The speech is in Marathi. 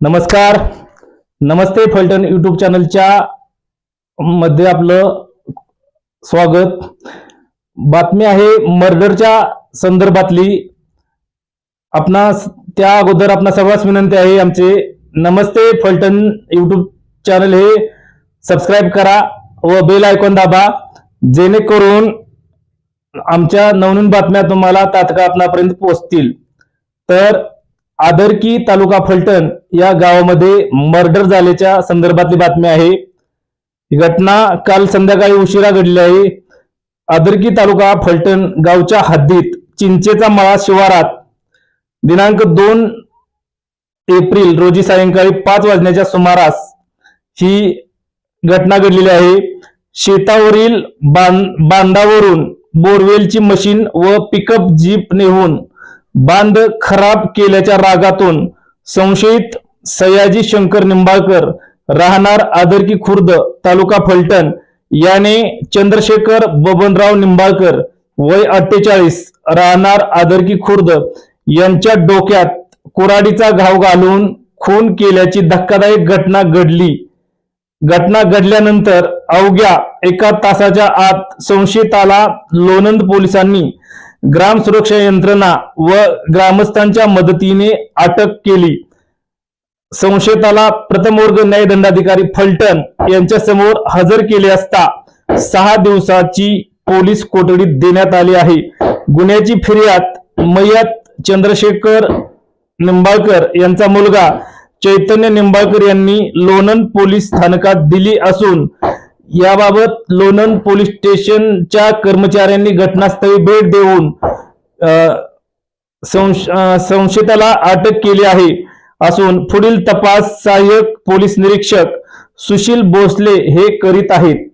नमस्कार. नमस्ते फलटण युट्यूब चॅनलच्या मध्ये आपलं स्वागत. बातमी आहे मर्डरच्या संदर्भातली. आपणास त्या अगोदर आपणा सर्वांस विनंती आहे आमचे. नमस्ते फलटण युट्यूब चॅनल हे सबस्क्राईब करा व बेल आयकॉन दाबा. जेणेकरून आमच्या नवनवीन बातम्या तुम्हाला तात्काळ आपणापर्यंत पोहोचतील. तर आदरकी तालुका फलटण या गावामध्ये मर्डर झाल्याच्या संदर्भातली बातमी आहे. ही घटना काल संध्याकाळी उशिरा घडली आहे. आदरकी तालुका फलटण गावच्या हद्दीत चिंचेचा मळा शिवारात दिनांक दोन एप्रिल रोजी सायंकाळी पाच वाजण्याच्या सुमारास ही घटना घडलेली आहे. शेतावरील बां- बांधावरून बोरवेलची मशीन व पिकअप जीप नेहून बांध खराब केल्याच्या रागातून संशयित सयाजी शंकर निंबाळकर राहणार आदरकी खुर्द तालुका फलटण याने चंद्रशेखर बबनराव निंबाळकर वय अठ्ठेचाळीस राहणार आदरकी खुर्द यांच्या डोक्यात कुराडीचा घाव घालून खून केल्याची धक्कादायक घटना घडली. घटना घडल्यानंतर अवघ्या एका तासाच्या आत संशयिताला लोणंद पोलिसांनी ग्राम सुरक्षा यंत्रणा व ग्रामस्थांच्या मदतीने अटक केली. संशयिताला प्रथम वर्ग न्यायदंडाधिकारी फलटण यांच्या समोर हजर केले असता सहा दिवसाची पोलीस कोठडीत देण्यात आली आहे. गुन्ह्याची फिर्याद मयत चंद्रशेखर निंबाळकर यांचा मुलगा चैतन्य निंबाळकर यांनी लोणंद पोलीस स्थानकात दिली असून याबाबत लोणंद पोलीस स्टेशनच्या कर्मचाऱ्यांनी घटनास्थळी भेट देऊन संशयिताला अटक केली आहे. असून पुढील तपास सहाय्यक पोलीस निरीक्षक सुशील भोसले हे करीत आहेत.